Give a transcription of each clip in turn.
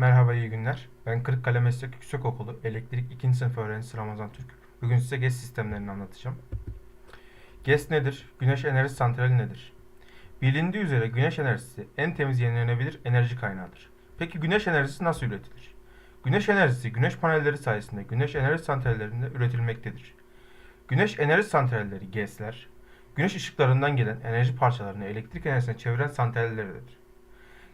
Merhaba, iyi günler. Ben Kırıkkale Meslek Yüksekokulu Elektrik 2. sınıf öğrencisi Ramazan Türk. Bugün size GES sistemlerini anlatacağım. GES nedir? Güneş enerji santrali nedir? Bilindiği üzere güneş enerjisi en temiz yenilenebilir enerji kaynağıdır. Peki güneş enerjisi nasıl üretilir? Güneş enerjisi güneş panelleri sayesinde güneş enerji santrallerinde üretilmektedir. Güneş enerji santralleri GES'ler, güneş ışıklarından gelen enerji parçalarını elektrik enerjisine çeviren santrallerdir.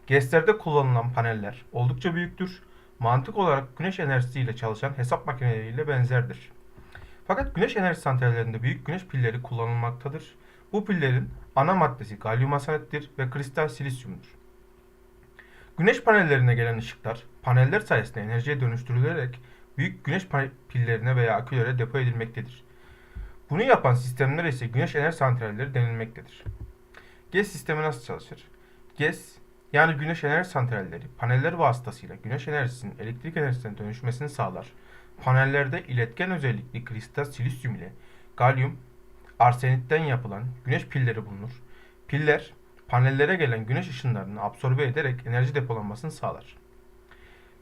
GES'lerde kullanılan paneller oldukça büyüktür. Mantık olarak güneş enerjisiyle çalışan hesap makineleriyle benzerdir. Fakat güneş enerji santrallerinde büyük güneş pilleri kullanılmaktadır. Bu pillerin ana maddesi galyum arsenittir ve kristal silisyumdur. Güneş panellerine gelen ışıklar paneller sayesinde enerjiye dönüştürülerek büyük güneş pillerine veya akülere depo edilmektedir. Bunu yapan sistemler ise güneş enerji santralleri denilmektedir. GES sistemi nasıl çalışır? GES yani güneş enerji santralleri paneller vasıtasıyla güneş enerjisinin elektrik enerjisine dönüşmesini sağlar. Panellerde iletken özellikli kristal silisyum ile galyum arsenitten yapılan güneş pilleri bulunur. Piller panellere gelen güneş ışınlarını absorbe ederek enerji depolanmasını sağlar.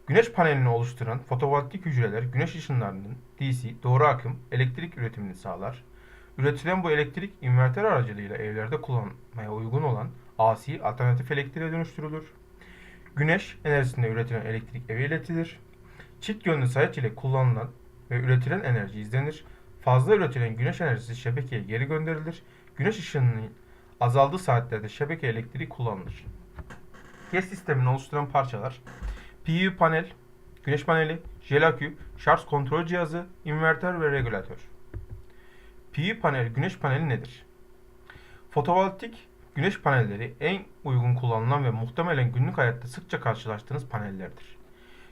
Güneş panelini oluşturan fotovoltaik hücreler güneş ışınlarının DC doğru akım elektrik üretimini sağlar. Üretilen bu elektrik inverter aracılığıyla evlerde kullanmaya uygun olan AC alternatif elektriğe dönüştürülür. Güneş enerjisinde üretilen elektrik eve iletilir. Çift yönlü sayaç ile kullanılan ve üretilen enerji izlenir. Fazla üretilen güneş enerjisi şebekeye geri gönderilir. Güneş ışınının azaldığı saatlerde şebeke elektriği kullanılır. GES sistemini oluşturan parçalar PV panel, güneş paneli, jel akü, şarj kontrol cihazı, inverter ve regülatör. PV panel güneş paneli nedir? Fotovoltaik güneş panelleri en uygun kullanılan ve muhtemelen günlük hayatta sıkça karşılaştığınız panellerdir.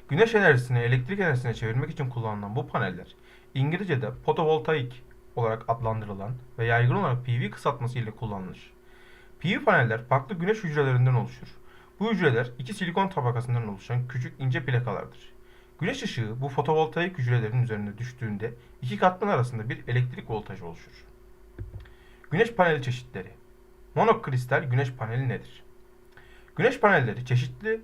Güneş enerjisini elektrik enerjisine çevirmek için kullanılan bu paneller İngilizce'de fotovoltaik olarak adlandırılan ve yaygın olarak PV kısaltması ile kullanılır. PV paneller farklı güneş hücrelerinden oluşur. Bu hücreler iki silikon tabakasından oluşan küçük ince plakalardır. Güneş ışığı bu fotovoltaik hücrelerin üzerine düştüğünde iki katman arasında bir elektrik voltajı oluşur. Güneş paneli çeşitleri Monokristal güneş paneli nedir? Güneş panelleri çeşitli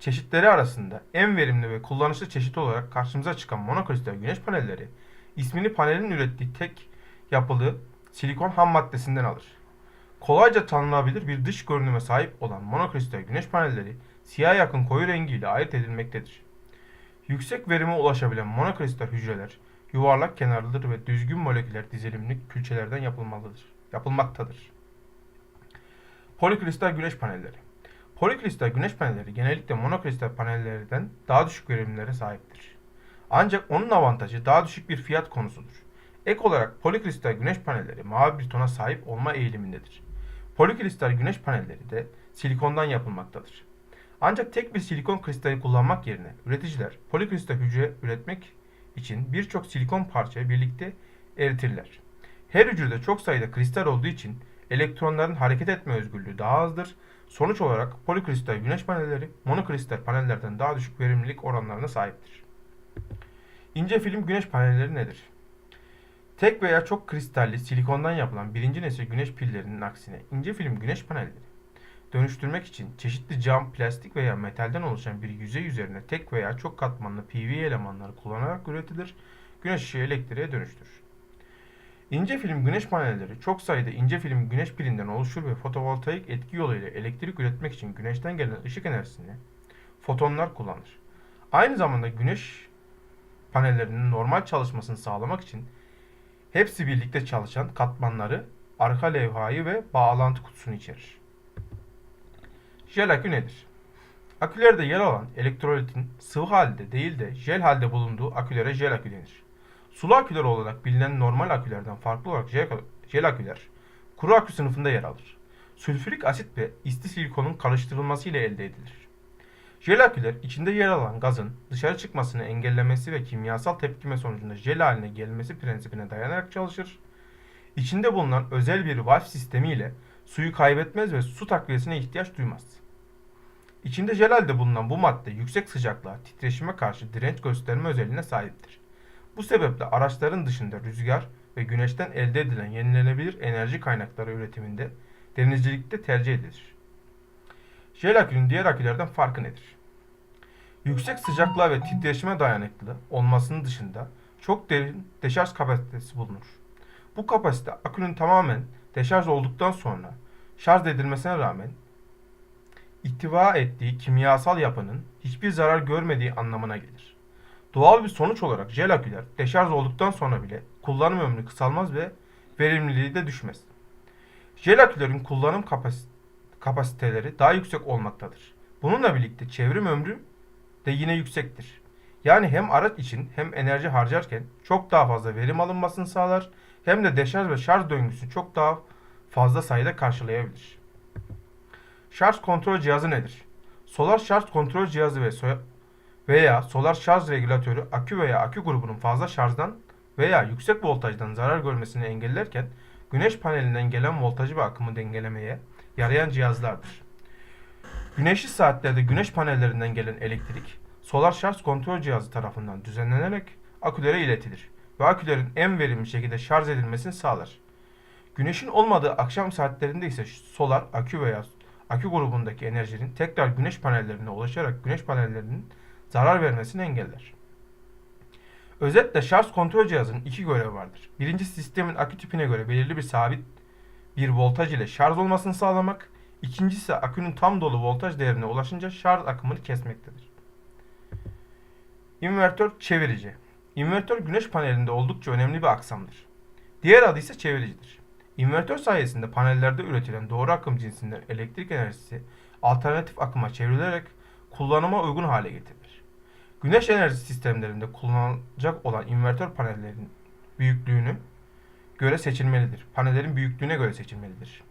çeşitleri arasında en verimli ve kullanışlı çeşit olarak karşımıza çıkan monokristal güneş panelleri ismini panelin ürettiği tek yapılı silikon ham maddesinden alır. Kolayca tanınabilir bir dış görünüme sahip olan monokristal güneş panelleri siyah yakın koyu rengiyle ayırt edilmektedir. Yüksek verime ulaşabilen monokristal hücreler yuvarlak kenarlıdır ve düzgün moleküler dizilimli külçelerden yapılmalıdır, yapılmaktadır. Polikristal güneş panelleri Polikristal güneş panelleri genellikle monokristal panellerden daha düşük verimlilere sahiptir. Ancak onun avantajı daha düşük bir fiyat konusudur. Ek olarak polikristal güneş panelleri mavi bir tona sahip olma eğilimindedir. Polikristal güneş panelleri de silikondan yapılmaktadır. Ancak tek bir silikon kristali kullanmak yerine üreticiler polikristal hücre üretmek için birçok silikon parçayı birlikte eritirler. Her hücrede çok sayıda kristal olduğu için elektronların hareket etme özgürlüğü daha azdır. Sonuç olarak polikristal güneş panelleri monokristal panellerden daha düşük verimlilik oranlarına sahiptir. İnce film güneş panelleri nedir? Tek veya çok kristalli silikondan yapılan birinci nesil güneş pillerinin aksine ince film güneş panelleri dönüştürmek için çeşitli cam, plastik veya metalden oluşan bir yüzey üzerine tek veya çok katmanlı PV elemanları kullanarak üretilir, güneş ışığı elektriğe dönüştürür. İnce film güneş panelleri çok sayıda ince film güneş pilinden oluşur ve fotovoltaik etki yoluyla elektrik üretmek için güneşten gelen ışık enerjisini fotonlar kullanır. Aynı zamanda güneş panellerinin normal çalışmasını sağlamak için hepsi birlikte çalışan katmanları, arka levhayı ve bağlantı kutusunu içerir. Jel akü nedir? Akülerde yer alan elektrolitin sıvı halde değil de jel halde bulunduğu akülere jel akü denir. Sulu aküler olarak bilinen normal akülerden farklı olarak jel, aküler kuru akü sınıfında yer alır. Sülfürik asit ve isti silikonun karıştırılması ile elde edilir. Jel aküler içinde yer alan gazın dışarı çıkmasını engellemesi ve kimyasal tepkime sonucunda jel haline gelmesi prensibine dayanarak çalışır. İçinde bulunan özel bir valf sistemi ile suyu kaybetmez ve su takviyesine ihtiyaç duymaz. İçinde jel halde bulunan bu madde yüksek sıcaklığa, titreşime karşı direnç gösterme özelliğine sahiptir. Bu sebeple araçların dışında rüzgar ve güneşten elde edilen yenilenebilir enerji kaynakları üretiminde denizcilikte tercih edilir. Jel akünün diğer akülerden farkı nedir? Yüksek sıcaklığa ve titreşime dayanıklı olmasının dışında çok derin deşarj kapasitesi bulunur. Bu kapasite akünün tamamen deşarj olduktan sonra şarj edilmesine rağmen ihtiva ettiği kimyasal yapının hiçbir zarar görmediği anlamına gelir. Doğal bir sonuç olarak jel aküler deşarj olduktan sonra bile kullanım ömrü kısalmaz ve verimliliği de düşmez. Jel akülerin kullanım kapas- kapasiteleri daha yüksek olmaktadır. Bununla birlikte çevrim ömrü de yine yüksektir. Yani hem araç için hem enerji harcarken çok daha fazla verim alınmasını sağlar hem de deşarj ve şarj döngüsünü çok daha fazla sayıda karşılayabilir. Şarj kontrol cihazı nedir? Solar şarj kontrol cihazı ve veya solar şarj regülatörü akü veya akü grubunun fazla şarjdan veya yüksek voltajdan zarar görmesini engellerken güneş panelinden gelen voltajı ve akımı dengelemeye yarayan cihazlardır. Güneşli saatlerde güneş panellerinden gelen elektrik solar şarj kontrol cihazı tarafından düzenlenerek akülere iletilir ve akülerin en verimli şekilde şarj edilmesini sağlar. Güneşin olmadığı akşam saatlerinde ise solar akü veya akü grubundaki enerjinin tekrar güneş panellerine ulaşarak güneş panellerinin zarar vermesini engeller. Özetle şarj kontrol cihazının iki görevi vardır. Birincisi sistemin akü tipine göre belirli bir sabit bir voltaj ile şarj olmasını sağlamak. İkincisi akünün tam dolu voltaj değerine ulaşınca şarj akımını kesmektedir. İnvertör çevirici. İnvertör güneş panelinde oldukça önemli bir aksamdır. Diğer adı ise çeviricidir. İnvertör sayesinde panellerde üretilen doğru akım cinsinden elektrik enerjisi alternatif akıma çevrilerek kullanıma uygun hale getirilir. Güneş enerji sistemlerinde kullanılacak olan invertör panellerin büyüklüğünü göre seçilmelidir. Panellerin büyüklüğüne göre seçilmelidir.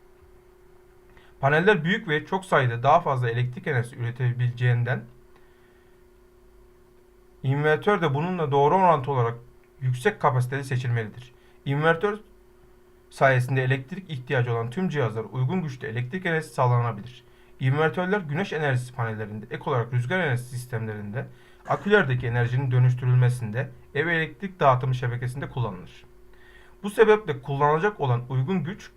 Paneller büyük ve çok sayıda daha fazla elektrik enerjisi üretebileceğinden invertör de bununla doğru orantılı olarak yüksek kapasiteli seçilmelidir. İnvertör sayesinde elektrik ihtiyacı olan tüm cihazlar uygun güçte elektrik enerjisi sağlanabilir. İnvertörler güneş enerjisi panellerinde ek olarak rüzgar enerjisi sistemlerinde akülerdeki enerjinin dönüştürülmesinde ev elektrik dağıtımı şebekesinde kullanılır. Bu sebeple kullanılacak olan uygun güç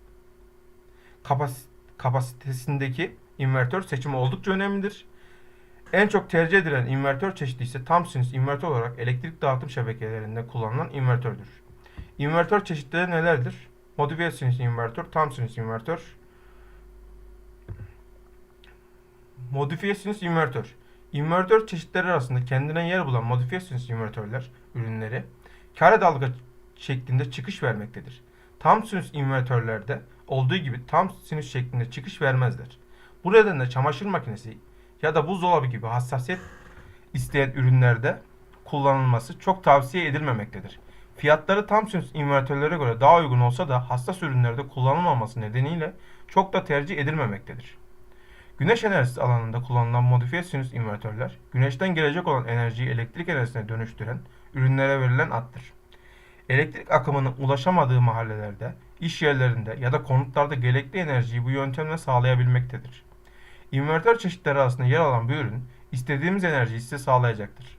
kapas- kapasitesindeki invertör seçimi oldukça önemlidir. En çok tercih edilen invertör çeşidi ise tam sinüs invertör olarak elektrik dağıtım şebekelerinde kullanılan invertördür. İnvertör çeşitleri nelerdir? Modifiye sinüs invertör, tam sinüs invertör, modifiye sinüs invertör. İnvertör çeşitleri arasında kendine yer bulan modifiye sinüs invertörler ürünleri kare dalga şeklinde çıkış vermektedir. Tam sinüs invertörlerde olduğu gibi tam sinüs şeklinde çıkış vermezler. Bu nedenle çamaşır makinesi ya da buzdolabı gibi hassasiyet isteyen ürünlerde kullanılması çok tavsiye edilmemektedir. Fiyatları tam sinüs invertörlere göre daha uygun olsa da hassas ürünlerde kullanılmaması nedeniyle çok da tercih edilmemektedir. Güneş enerjisi alanında kullanılan modifiye sinüs invertörler, güneşten gelecek olan enerjiyi elektrik enerjisine dönüştüren ürünlere verilen addır. Elektrik akımının ulaşamadığı mahallelerde, iş yerlerinde ya da konutlarda gerekli enerjiyi bu yöntemle sağlayabilmektedir. İnvertör çeşitleri arasında yer alan bir ürün, istediğimiz enerjiyi size sağlayacaktır.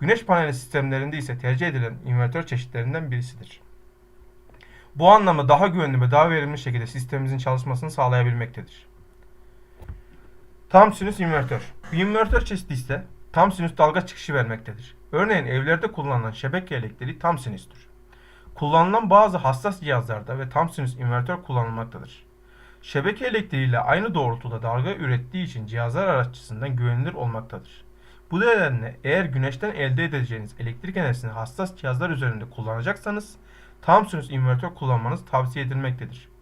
Güneş paneli sistemlerinde ise tercih edilen invertör çeşitlerinden birisidir. Bu anlamda daha güvenli ve daha verimli şekilde sistemimizin çalışmasını sağlayabilmektedir. Tam sinüs invertör. Bir invertör çeşidi ise tam sinüs dalga çıkışı vermektedir. Örneğin evlerde kullanılan şebeke elektriği tam sinüstür. Kullanılan bazı hassas cihazlarda ve tam sinüs invertör kullanılmaktadır. Şebeke elektriğiyle aynı doğrultuda dalga ürettiği için cihazlar araççısından güvenilir olmaktadır. Bu nedenle eğer güneşten elde edeceğiniz elektrik enerjisini hassas cihazlar üzerinde kullanacaksanız tam sinüs invertör kullanmanız tavsiye edilmektedir.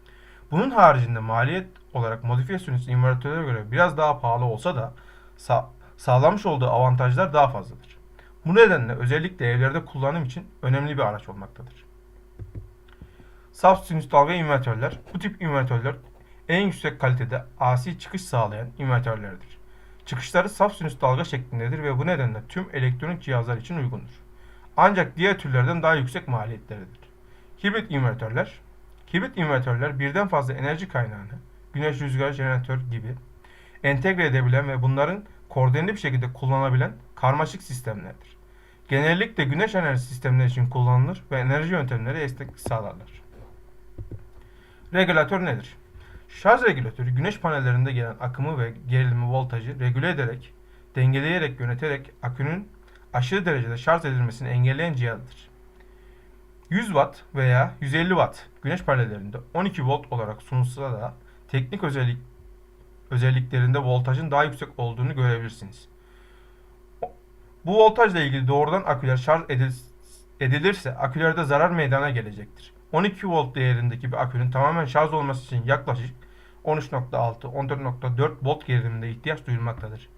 Bunun haricinde maliyet olarak modifiye sinüs invertöre göre biraz daha pahalı olsa da sa- sağlamış olduğu avantajlar daha fazladır. Bu nedenle özellikle evlerde kullanım için önemli bir araç olmaktadır. Saf sinüs dalga invertörler. Bu tip invertörler en yüksek kalitede AC çıkış sağlayan invertörlerdir. Çıkışları saf sinüs dalga şeklindedir ve bu nedenle tüm elektronik cihazlar için uygundur. Ancak diğer türlerden daha yüksek maliyetleridir. Hibrit invertörler Hibrit invertörler birden fazla enerji kaynağını, güneş, rüzgar, jeneratör gibi entegre edebilen ve bunların koordineli bir şekilde kullanabilen karmaşık sistemlerdir. Genellikle güneş enerji sistemleri için kullanılır ve enerji yöntemleri esneklik sağlarlar. Regülatör nedir? Şarj regülatörü güneş panellerinde gelen akımı ve gerilimi voltajı regüle ederek dengeleyerek yöneterek akünün aşırı derecede şarj edilmesini engelleyen cihazdır. 100 Watt veya 150 Watt güneş panellerinde 12 volt olarak sunulsa da teknik özellik özelliklerinde voltajın daha yüksek olduğunu görebilirsiniz. Bu voltajla ilgili doğrudan aküler şarj edil- edilirse akülerde zarar meydana gelecektir. 12 volt değerindeki bir akünün tamamen şarj olması için yaklaşık 13.6-14.4 volt geriliminde ihtiyaç duyulmaktadır.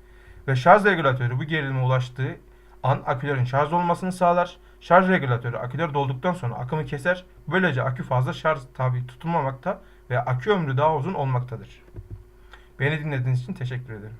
Ve şarj regülatörü bu gerilime ulaştığı an akülerin şarj olmasını sağlar. Şarj regülatörü aküler dolduktan sonra akımı keser. Böylece akü fazla şarj tabi tutulmamakta ve akü ömrü daha uzun olmaktadır. Beni dinlediğiniz için teşekkür ederim.